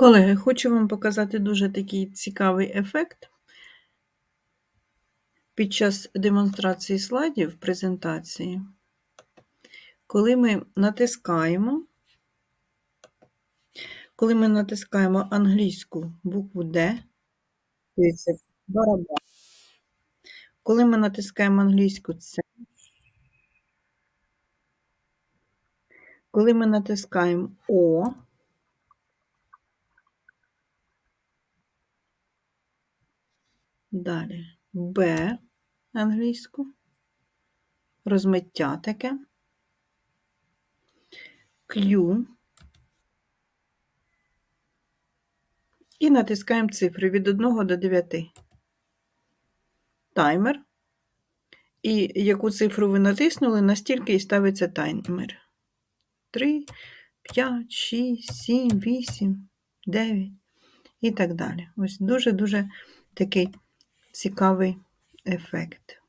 Колеги, хочу вам показати дуже такий цікавий ефект. Під час демонстрації слайдів презентації, коли ми натискаємо, коли ми натискаємо англійську букву D, барабан. Коли ми натискаємо англійську С, коли ми натискаємо О, Далі Б англійську, розмиття таке, Q і натискаємо цифри від 1 до 9. Таймер. І яку цифру ви натиснули, настільки і ставиться таймер. 3, 5, 6, 7, 8, 9 і так далі. Ось дуже-дуже такий цікавий ефект.